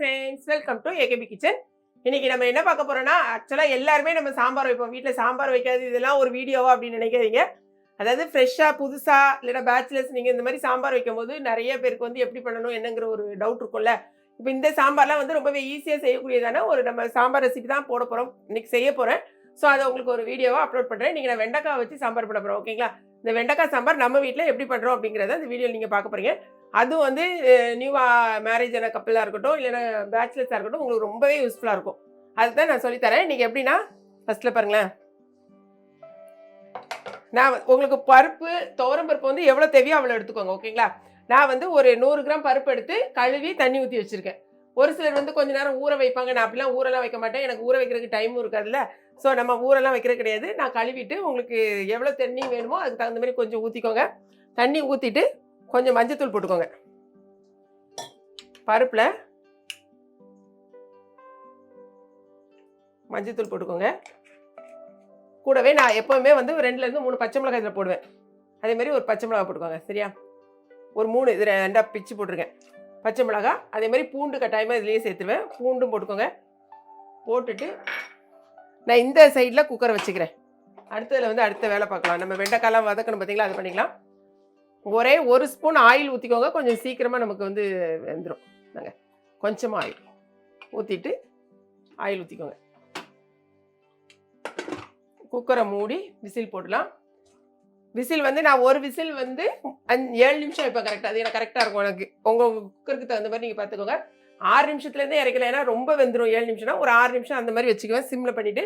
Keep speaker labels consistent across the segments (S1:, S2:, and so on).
S1: Friends welcome to AKP kitchen இன்னைக்கு நம்ம என்ன பார்க்க போறோம்னா ஆக்சுவலாக எல்லாருமே நம்ம சாம்பார் வைப்போம். வீட்டில் சாம்பார் வைக்காது இதெல்லாம் ஒரு வீடியோவா அப்படின்னு நினைக்காதீங்க. அதாவது ஃப்ரெஷ்ஷாக புதுசாக இல்லைன்னா பேச்சுலர்ஸ் நீங்கள் இந்த மாதிரி சாம்பார் வைக்கும் போது நிறைய பேருக்கு வந்து எப்படி பண்ணணும் என்னங்கிற ஒரு டவுட் இருக்கும்ல. இப்போ இந்த சாம்பார்லாம் வந்து ரொம்பவே ஈஸியாக செய்யக்கூடியதான ஒரு நம்ம சாம்பார் ரெசிபி தான் போட போகிறோம் இன்னைக்கு செய்ய போகிறேன் ஸோ அதை உங்களுக்கு ஒரு வீடியோவாக அப்லோட் பண்ணுறேன் நீங்கள் நான் வெண்டைக்காய் வச்சு சாம்பார் பண்ண போகிறோம் ஓகேங்களா இந்த வெண்டைக்காய் சாம்பார் நம்ம வீட்டில் எப்படி பண்ணுறோம் அப்படிங்கிறத இந்த வீடியோ நீங்கள் பார்க்க போகிறீங்க அதுவும் வந்து நியூவாக மேரேஜ் ஆன கப்பலாக இருக்கட்டும் இல்லைன்னா பேச்சுலர்ஸாக இருக்கட்டும் உங்களுக்கு ரொம்பவே யூஸ்ஃபுல்லாக இருக்கும். அதுதான் நான் சொல்லித்தரேன் நீங்கள் எப்படின்னா ஃபஸ்ட்டில் பாருங்களேன். நான் உங்களுக்கு பருப்பு துவரம் பருப்பு வந்து எவ்வளோ தேவையோ அவ்வளோ எடுத்துக்கோங்க ஓகேங்களா நான் வந்து ஒரு நூறு கிராம் பருப்பு எடுத்து கழுவி தண்ணி ஊற்றி வச்சுருக்கேன். ஒரு சிலர் வந்து கொஞ்ச நேரம் ஊற வைப்பாங்க. நான் அப்படிலாம் ஊரெல்லாம் வைக்க மாட்டேன். எனக்கு ஊற வைக்கிறதுக்கு டைமும் இருக்காதுல்ல. ஸோ நம்ம ஊரெல்லாம் வைக்கிறது கிடையாது. நான் கழுவிட்டு உங்களுக்கு எவ்வளோ தண்ணி வேணுமோ அதுக்கு தகுந்த மாதிரி கொஞ்சம் ஊற்றிக்கோங்க தண்ணி ஊற்றிட்டு கொஞ்சம் மஞ்சத்தூள் போட்டுக்கோங்க. பருப்பில் மஞ்சத்தூள் போட்டுக்கோங்க. கூடவே நான் எப்போவுமே வந்து ரெண்டுலேருந்து மூணு பச்சை மிளகாய் இதில் போடுவேன். அதே மாதிரி ஒரு பச்சை மிளகாய் போட்டுக்கோங்க. சரியா? ஒரு மூணு இது ரெண்டாக பிச்சு போட்டிருக்கேன். பச்சை மிளகாய் அதே மாதிரி பூண்டு கட்டாயமாக இதுலேயே சேர்த்துருவேன். பூண்டும் போட்டுக்கோங்க. போட்டுட்டு நான் இந்த சைடில் குக்கரை வச்சுக்கிறேன். அடுத்ததில் வந்து அடுத்த வேலை பார்க்கலாம். நம்ம வெண்டைக்காய்லாம் வதக்கணும் பார்த்தீங்களா அது பண்ணிக்கலாம். ஒரே ஒரு ஸ்பூன் ஆயில் ஊற்றிக்கோங்க கொஞ்சம் சீக்கிரமாக நமக்கு வந்து வெந்துடும் நாங்கள் கொஞ்சமாக ஆயில் ஊற்றிட்டு ஆயில் ஊற்றிக்கோங்க குக்கரை மூடி விசில் போடலாம். விசில் வந்து நான் ஒரு விசில் வந்து ஏழு நிமிஷம் இப்போ கரெக்டாக அது எனக்கு கரெக்டாக இருக்கும் எனக்கு. உங்கள் குக்கருக்கு தகுந்த மாதிரி நீங்கள் பார்த்துக்கோங்க ஆறு நிமிஷத்துலேருந்தே இறக்கல ஏன்னா ரொம்ப வெந்துடும் ஏழு நிமிஷம்னா ஒரு ஆறு நிமிஷம் அந்த மாதிரி வச்சுக்குவேன் சிம்மில் பண்ணிவிட்டு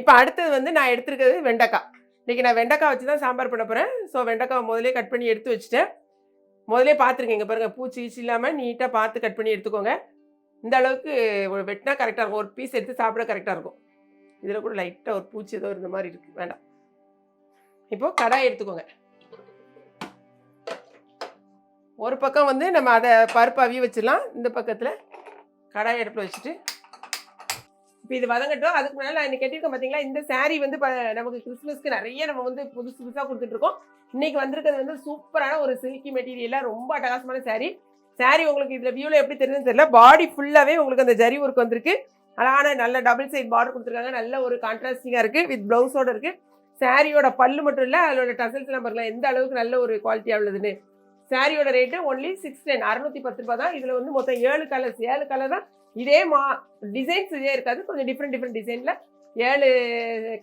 S1: இப்போ அடுத்தது வந்து நான் எடுத்துருக்கிறது வெண்டைக்காய். இன்றைக்கி நான் வெண்டைக்காய் வச்சு தான் சாம்பார் பண்ண போகிறேன் ஸோ வெண்டைக்காய் முதலே கட் பண்ணி எடுத்து வச்சுட்டேன். முதலே பார்த்துருக்கேங்க பாருங்கள் பூச்சி ஈச்சி இல்லாமல் நீட்டாக பார்த்து கட் பண்ணி எடுத்துக்கோங்க. இந்த அளவுக்கு வெட்டினா கரெக்டாக இருக்கும். ஒரு பீஸ் எடுத்து சாப்பிட கரெக்டாக இருக்கும். இதில் கூட லைட்டாக ஒரு பூச்சி ஏதோ இருந்த மாதிரி இருக்குது வேண்டாம். இப்போது கடாய் எடுத்துக்கோங்க. ஒரு பக்கம் வந்து நம்ம அதை பருப்பு அவிய வச்சிடலாம். இந்த பக்கத்தில் கடாய் அடுப்பில் வச்சுட்டு. இப்போ இது வதங்கட்டும். அதுக்கு முன்னால் நான் கேட்டிருக்கேன் பார்த்தீங்களா இந்த சாரீ வந்து ப- நமக்கு கிறிஸ்மஸ்க்கு நிறைய நம்ம வந்து புதுசு புதுசாக கொடுத்துட்ருக்கோம் இன்றைக்கி வந்திருக்கிறது வந்து சூப்பரான ஒரு சில்கி மெட்டீரியலாக ரொம்ப அட்டகாசமான சாரீ சாரீ உங்களுக்கு இதில் வியூவில் எப்படி தெரியுதுன்னு தெரியல. பாடி ஃபுல்லாகவே உங்களுக்கு அந்த ஜரி ஒர்க் வந்திருக்கு. அழகான நல்ல டபுள் சைட் பார்டர் கொடுத்துருக்காங்க. நல்ல ஒரு கான்ட்ராஸ்டிங்காக இருக்குது வித் ப்ளவுஸோட இருக்குது சாரியோட பல்லு மட்டும் இல்லை அதோட டசல்ஸ் நம்பர்லாம் எந்த அளவுக்கு நல்ல ஒரு குவாலிட்டியாக உள்ளதுன்னு. சாரியோட ரேட்டு ஒன்லி சிக்ஸ் டென் அறுநூத்தி பத்து ரூபாய் தான். இதில் வந்து மொத்தம் ஏழு கலர்ஸ் ஏழு கலர் தான். இதே மா டிசைன்ஸ் இதே இருக்காது. கொஞ்சம் டிஃப்ரெண்ட் டிஃப்ரெண்ட் டிசைனில் ஏழு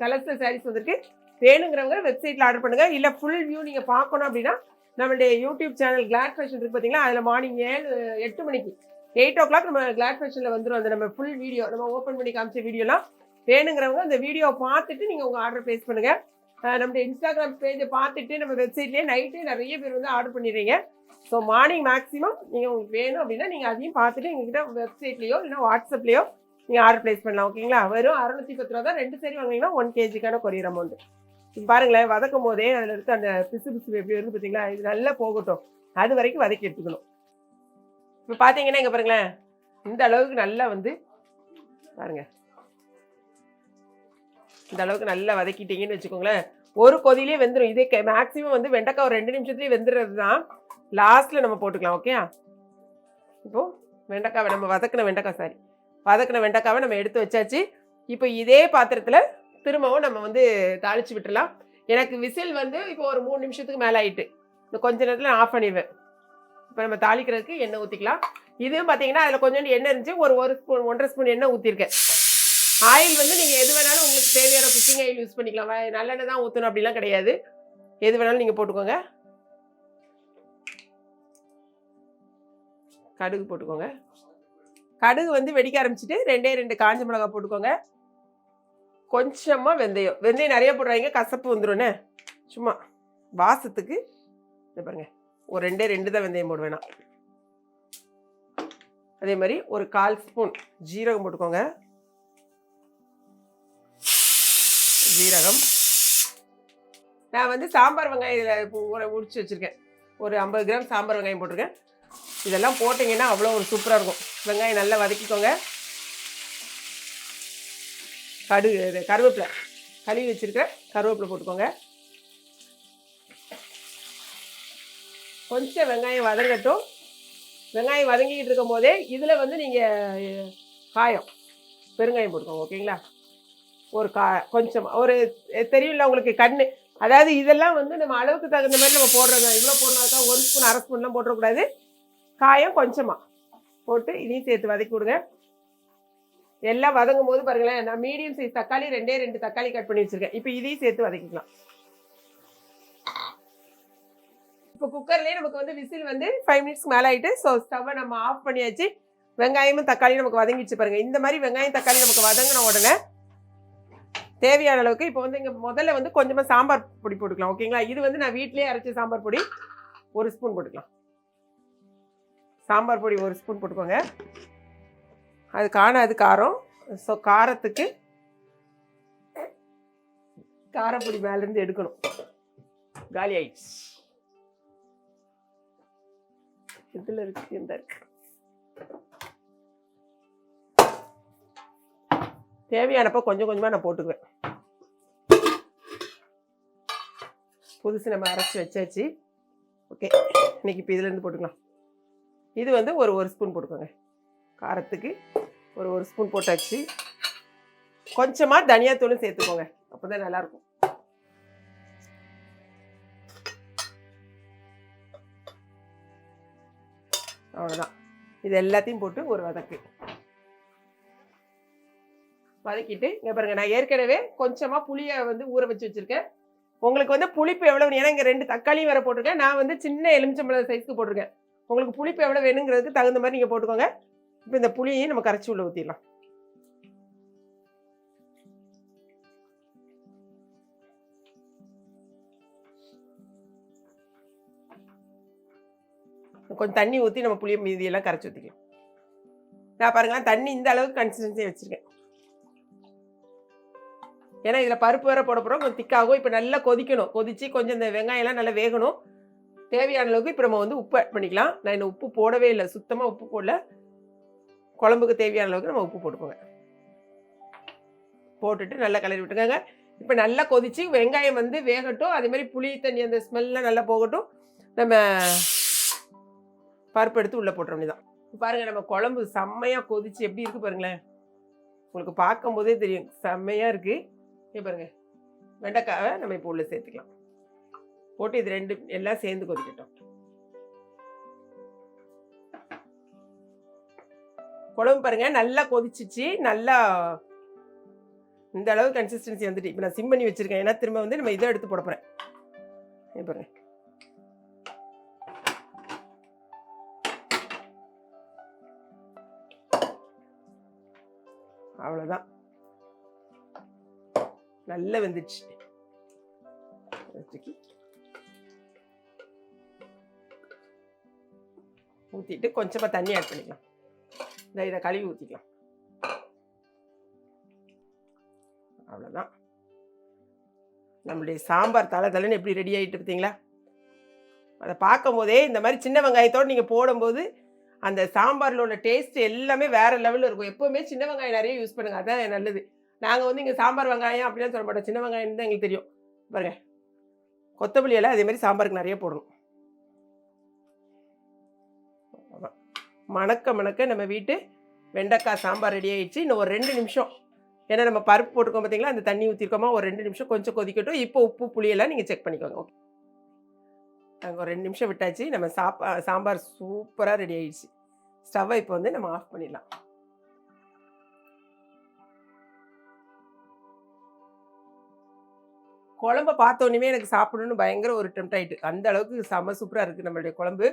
S1: கலர்ஸில் சாரீஸ் வந்திருக்கு. வேணுங்கிறவங்க வெப்சைட்டில் ஆர்டர் பண்ணுங்கள் இல்லை ஃபுல் வியூ நீங்கள் பார்க்கணும் அப்படின்னா நம்மளுடைய யூடியூப் சேனல் கிளாட் ஃபேஷன் இருக்கு பார்த்தீங்களா அதில் மார்னிங் ஏழு எட்டு மணிக்கு எயிட் ஓ கிளாக் நம்ம கிளாட் ஃபேஷனில் வந்துடும் அந்த நம்ம ஃபுல் வீடியோ நம்ம ஓப்பன் பண்ணி காமிச்ச வீடியோலாம் வேணுங்கிறவங்க அந்த வீடியோ பார்த்துட்டு நீங்கள் உங்கள் ஆர்டர் ப்ளேஸ் பண்ணுங்கள் நம்முடைய இன்ஸ்டாகிராம் பேஜை பார்த்துட்டு நம்ம வெப்சைட்லேயே நைட்டே நிறைய பேர் வந்து ஆர்டர் பண்ணிடுறீங்க. ஸோ மார்னிங் மேக்ஸிமம் நீங்கள் உங்களுக்கு வேணும் அப்படின்னா நீங்கள் அதையும் பார்த்துட்டு எங்ககிட்ட வெப்சைட்லேயோ இல்லை வாட்ஸ்அப்லேயோ நீங்கள் ஆர்டர் ப்ளேஸ் பண்ணலாம் ஓகேங்களா? வெறும் அறுநூத்தி பத்து ரூபா தான் ரெண்டு சரி வாங்கினீங்கன்னா ஒன் கேஜிக்கான கொரியர் அமௌண்ட் பாருங்களேன் வதக்கும் போதே அதில் இருக்க அந்த பிசு பிசு எப்படி வருது பார்த்தீங்களா இது நல்லா போகட்டும். அது வரைக்கும் வதக்கி எடுத்துக்கணும். இப்போ பார்த்தீங்கன்னா இங்கே பாருங்களேன் இந்த அளவுக்கு நல்லா வந்து பாருங்கள் இந்த அளவுக்கு நல்லா வதக்கிட்டீங்கன்னு வச்சுக்கோங்களேன். ஒரு கொதிலே வெந்துடும் இதே மேக்ஸிமம் வந்து வெண்டைக்காய் ஒரு ரெண்டு நிமிஷத்துலேயே வெந்துடுறது தான் லாஸ்ட்டில் நம்ம போட்டுக்கலாம் ஓகே இப்போது வெண்டைக்காவை நம்ம வதக்கின வெண்டைக்காய் சாரி வதக்கின வெண்டைக்காவை நம்ம எடுத்து வச்சாச்சு. இப்போ இதே பாத்திரத்தில் திரும்பவும் நம்ம வந்து தாளித்து விட்டுறலாம் எனக்கு விசில் வந்து இப்போ ஒரு மூணு நிமிஷத்துக்கு மேலே ஆயிட்டு. இந்த கொஞ்ச நேரத்தில் ஆஃப் பண்ணிடுவேன். இப்போ நம்ம தாளிக்கிறதுக்கு எண்ணெய் ஊற்றிக்கலாம் இதுவும் பார்த்தீங்கன்னா அதில் கொஞ்சோண்டு எண்ணெய் இருந்துச்சு. ஒரு ஒரு ஸ்பூன் ஒன்றரை ஸ்பூன் எண்ணெய் ஊற்றிருக்கேன் ஆயில் வந்து நீங்கள் எது வேணாலும் உங்களுக்கு தேவையான குக்கிங் ஆயில் யூஸ் பண்ணிக்கலாம். நல்லெண்ணெய் தான் ஊற்றணும் அப்படிலாம் கிடையாது. எது வேணாலும் நீங்கள் போட்டுக்கோங்க. கடுகு போட்டுக்கோங்க. கடுகு வந்து வெடிக்க ஆரம்பிச்சிட்டு ரெண்டே ரெண்டு காஞ்ச மிளகா போட்டுக்கோங்க. கொஞ்சமாக வெந்தயம். வெந்தயம் நிறைய போடுறாங்க கசப்பு வந்துடும்னே சும்மா வாசத்துக்கு இதை பாருங்க. ஒரு ரெண்டே ரெண்டு தான் வெந்தயம் போடுவேன் அதே மாதிரி ஒரு கால் ஸ்பூன் ஜீரகம் போட்டுக்கோங்க. ஜீரகம். நான் வந்து சாம்பார் வெங்காயம் இதில் உரிச்சு வச்சுருக்கேன். ஒரு ஐம்பது கிராம் சாம்பார் வெங்காயம் போட்டிருக்கேன். இதெல்லாம் போட்டிங்கன்னா அவ்வளோ ஒரு சூப்பராக இருக்கும். வெங்காயம் நல்லா வதக்கிக்கோங்க. கடுகு இது கருவேப்பிலை. கழுவி வச்சுருக்கேன் கருவேப்பிலை போட்டுக்கோங்க. கொஞ்சம் வெங்காயம் வதங்கட்டும். வெங்காயம் வதங்கிக்கிட்டு இருக்கும் போதே இதில் வந்து நீங்கள் காயம். பெருங்காயம் போட்டுக்கோங்க ஓகேங்களா? ஒரு கா கொஞ்சம் ஒரு தெரியும்ல உங்களுக்கு கண்ணு. அதாவது இதெல்லாம் வந்து நம்ம அளவுக்கு தகுந்த மாதிரி நம்ம போடுறோம் இவ்வளோ போடணும்க்கா ஒரு ஸ்பூன் அரை ஸ்பூன்லாம் போட்டுறக்கூடாது. காயம் கொஞ்சமாக போட்டு இதையும் சேர்த்து வதக்கி விடுங்க. எல்லாம் வதங்கும் போது பாருங்களேன் நான் மீடியம் சைஸ் தக்காளி ரெண்டே ரெண்டு தக்காளி கட் பண்ணி வச்சுருக்கேன். இப்போ இதையும் சேர்த்து வதக்கிக்கலாம். இப்போ குக்கர்லேயே நமக்கு வந்து விசில் வந்து ஃபைவ் மினிட்ஸ்க்கு மேலே ஆகிட்டு ஸோ ஸ்டவ்வை நம்ம ஆஃப் பண்ணியாச்சு. வெங்காயமும் தக்காளியும் நமக்கு வதங்கிடுச்சு பாருங்கள் இந்த மாதிரி வெங்காயம் தக்காளி நமக்கு வதங்கின உடனே தேவையான அளவுக்கு இப்போ வந்து இங்கே முதல்ல வந்து கொஞ்சமாக சாம்பார் பொடி போட்டுக்கலாம் ஓகேங்களா இது வந்து நான் வீட்டிலேயே அரைச்ச சாம்பார் பொடி ஒரு ஸ்பூன் போட்டுக்கலாம். சாம்பார் பொடி ஒரு ஸ்பூன் போட்டுக்கோங்க. அது காணாது காரம். ஸோ காரத்துக்கு காரப்பொடி மேலேருந்து எடுக்கணும். காலி ஆயிடுச்சு. இதில் இருக்கு இந்த இருக்கு. தேவையானப்போ கொஞ்சம் கொஞ்சமாக நான் போட்டுக்குவேன். புதுசு நம்ம அரைச்சி வச்சாச்சு. ஓகே இன்னைக்கு இப்போ இதுலேருந்து போட்டுக்கலாம். இது வந்து ஒரு ஒரு ஸ்பூன் போட்டுக்கோங்க. காரத்துக்கு ஒரு ஒரு ஸ்பூன் போட்டாச்சு. கொஞ்சமாக தனியாத்தூளும் சேர்த்துக்கோங்க. அப்போ தான் நல்லாயிருக்கும். அவ்வளோதான் இது எல்லாத்தையும் போட்டு ஒரு வதக்கு. வதக்கிட்டு இங்கே பாருங்க நான் ஏற்கனவே கொஞ்சமாக புளியை வந்து ஊற வச்சு வச்சுருக்கேன். உங்களுக்கு வந்து புளிப்பு எவ்வளோ ஏன்னா இங்கே ரெண்டு தக்காளியும் வேறு போட்டிருக்கேன். நான் வந்து சின்ன எலுமிச்சம்பழம் சைஸ்க்கு போட்டிருக்கேன். உங்களுக்கு புளிப்பு எவ்வளோ வேணுங்கிறதுக்கு தகுந்த மாதிரி நீங்கள் போட்டுக்கோங்க. இப்போ இந்த புளியையும் நம்ம கரைச்சி உள்ள ஊற்றிடலாம் கொஞ்சம் தண்ணி ஊற்றி நம்ம புளியை மீதியெல்லாம் கரைச்சி ஊற்றிக்கலாம் நான் பாருங்களேன் தண்ணி இந்த அளவுக்கு கன்சிஸ்டன்சி வச்சுருக்கேன். ஏன்னா இதில் பருப்பு வேற போட போகிறோம் கொஞ்சம் திக்காகும் இப்போ நல்லா கொதிக்கணும். கொதித்து கொஞ்சம் இந்த வெங்காயம்லாம் நல்லா வேகணும். தேவையான அளவுக்கு இப்போ நம்ம வந்து உப்பு ஆட் பண்ணிக்கலாம். நான் இன்னும் உப்பு போடவே இல்லை. சுத்தமாக உப்பு போடல. குழம்புக்கு தேவையான அளவுக்கு நம்ம உப்பு போட்டுக்கோங்க. போட்டுட்டு நல்லா கலரி விட்டுக்கோங்க. இப்போ நல்லா கொதிச்சு வெங்காயம் வந்து வேகட்டும். அதேமாதிரி புளி தண்ணி அந்த ஸ்மெல்லாம் நல்லா போகட்டும். நம்ம பருப்பு எடுத்து உள்ளே போட்டுற வேண்டியதான் பாருங்கள் நம்ம குழம்பு செம்மையாக கொதித்து எப்படி இருக்குது பாருங்களேன். உங்களுக்கு பார்க்கும்போதே தெரியும். செம்மையாக இருக்குது இப்போ பாருங்க. வெண்டைக்காவை நம்ம இப்போ உள்ளே சேர்த்துக்கலாம். போட்டு இது ரெண்டு எல்லாம் சேர்ந்து கொதிக்கட்டும். குழம்பு பாருங்க நல்லா கொதிச்சிச்சு நல்லா இந்த அளவு கன்சிஸ்டன்சி வந்துட்டு. இப்போ நான் சிம் பண்ணி வச்சிருக்கேன். ஏன்னா திரும்ப வந்து நம்ம இதை எடுத்து போட போகிறேன் பாருங்க. அவ்வளோதான் நல்லா வெந்துச்சு ஊற்றிட்டு கொஞ்சமாக தண்ணி ஆட் பண்ணிக்கலாம் இந்த இதை கழுவி ஊற்றிக்கலாம் அவ்வளோதான் நம்மளுடைய சாம்பார் தலை தலைன்னு எப்படி ரெடி ஆகிட்டு பார்த்தீங்களா அதை பார்க்கும்போதே இந்த மாதிரி சின்ன வெங்காயத்தோடு நீங்கள் போடும்போது அந்த சாம்பாரில் உள்ள டேஸ்ட் எல்லாமே வேறு லெவலில் இருக்கும். எப்போவுமே சின்ன வெங்காயம் நிறைய யூஸ் பண்ணுங்கள் அதான் நல்லது. நாங்கள் வந்து இங்கே சாம்பார் வெங்காயம் அப்படிலாம் சொல்ல மாட்டோம். சின்ன வெங்காயம் தான் எங்களுக்கு தெரியும். பாருங்க. கொத்தமல்லி எல்லாம் அதே மாதிரி சாம்பாருக்கு நிறைய போடணும். மணக்க மணக்க நம்ம வீட்டு வெண்டைக்காய் சாம்பார் ரெடி ஆகிடுச்சு இன்னும் ஒரு ரெண்டு நிமிஷம். ஏன்னா நம்ம பருப்பு போட்டுக்கோம் பார்த்தீங்களா அந்த தண்ணி ஊற்றிருக்கோமா ஒரு ரெண்டு நிமிஷம் கொஞ்சம் கொதிக்கட்டும். இப்போ உப்பு புளியெல்லாம் நீங்கள் செக் பண்ணிக்கோங்க. ஓகே நாங்கள் ஒரு ரெண்டு நிமிஷம் விட்டாச்சு. நம்ம சாப்பா சாம்பார் சூப்பராக ரெடி ஆகிடுச்சு ஸ்டவ்வை இப்போ வந்து நம்ம ஆஃப் பண்ணிடலாம். குழம்ப பார்த்தோன்னே எனக்கு சாப்பிடணும்னு பயங்கர ஒரு டெம்ட் ஆயிட்டு. அந்த அளவுக்கு செம்ம சூப்பராக இருக்குது நம்மளுடைய குழம்பு.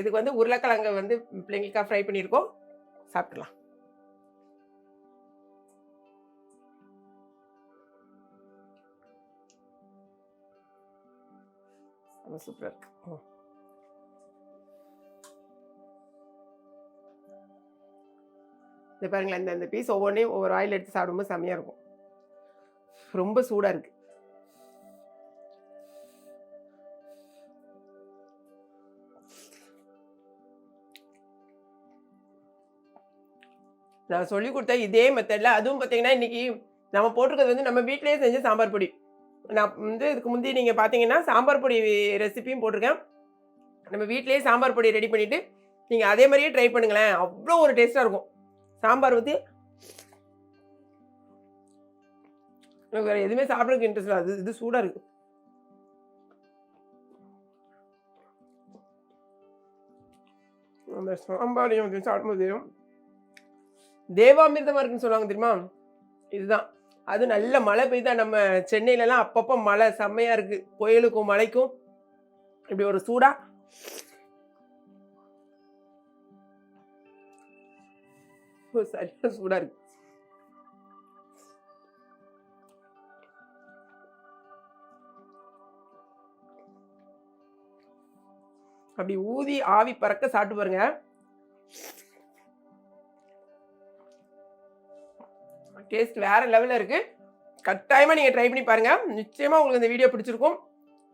S1: இதுக்கு வந்து உருளைக்கிழங்க வந்து பிள்ளைங்களுக்காக ஃப்ரை பண்ணியிருக்கோம். சாப்பிட்லாம் சூப்பராக இருக்கு. ம். இது பாருங்களேன் இந்த இந்த பீஸ் ஒவ்வொன்றையும் ஒவ்வொரு ஆயில் எடுத்து சாப்பிடும்போது செம்மையாக இருக்கும். ரொம்ப சூடாக இருக்குது நான் சொல்லி கொடுத்த இதே மெத்தடில் அதுவும் பார்த்தீங்கன்னா இன்னைக்கு நம்ம போட்டிருக்கிறது வந்து நம்ம வீட்டிலேயே செஞ்ச சாம்பார் பொடி. நான் வந்து இதுக்கு முந்தி நீங்கள் பார்த்தீங்கன்னா சாம்பார் பொடி ரெசிபியும் போட்டிருக்கேன். நம்ம வீட்டிலேயே சாம்பார் பொடி ரெடி பண்ணிவிட்டு நீங்கள் அதே மாதிரியே ட்ரை பண்ணுங்களேன். அவ்வளோ ஒரு டேஸ்ட்டாக இருக்கும். சாம்பார் ஊற்றி எனக்கு வேறு எதுவுமே சாப்பிட்றதுக்கு இன்ட்ரெஸ்ட் இல்லை. அது இது சூடாக இருக்குது அந்த சாம்பாரையும் வந்து சாப்பிடும்போது தேவாமிர்தமாக இருக்குன்னு சொல்லுவாங்க தெரியுமா? இதுதான். அது நல்ல மழை பெய்தா நம்ம சென்னையிலலாம் அப்பப்போ மழை செம்மையாக இருக்குது புயலுக்கும் மழைக்கும் இப்படி ஒரு சூடாக சரியான சூடாக இருக்கு. அப்படி ஊதி ஆவி பறக்க சாப்பிட்டு பாருங்க. டேஸ்ட் வேறு லெவலில் இருக்குது கட்டாயமாக நீங்கள் ட்ரை பண்ணி பாருங்கள் நிச்சயமாக உங்களுக்கு இந்த வீடியோ பிடிச்சிருக்கும்.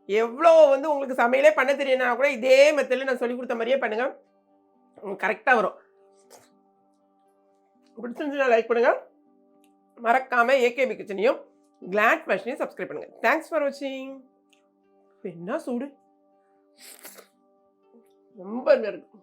S1: எவ்வளோ வந்து உங்களுக்கு சமையலே பண்ண தெரியலனா கூட இதே மெத்தடில் நான் சொல்லி கொடுத்த மாதிரியே பண்ணுங்க. கரெக்டாக வரும். பிடிச்சிருந்துச்சுன்னா லைக் பண்ணுங்கள் மறக்காமல் ஏகேபி கிச்சனையும் கிளாட் ஃபேஷனையும் சப்ஸ்கிரைப் பண்ணுங்கள் தேங்க்ஸ் ஃபார் வாட்சிங் என்ன சூடு? ரொம்ப இருக்கு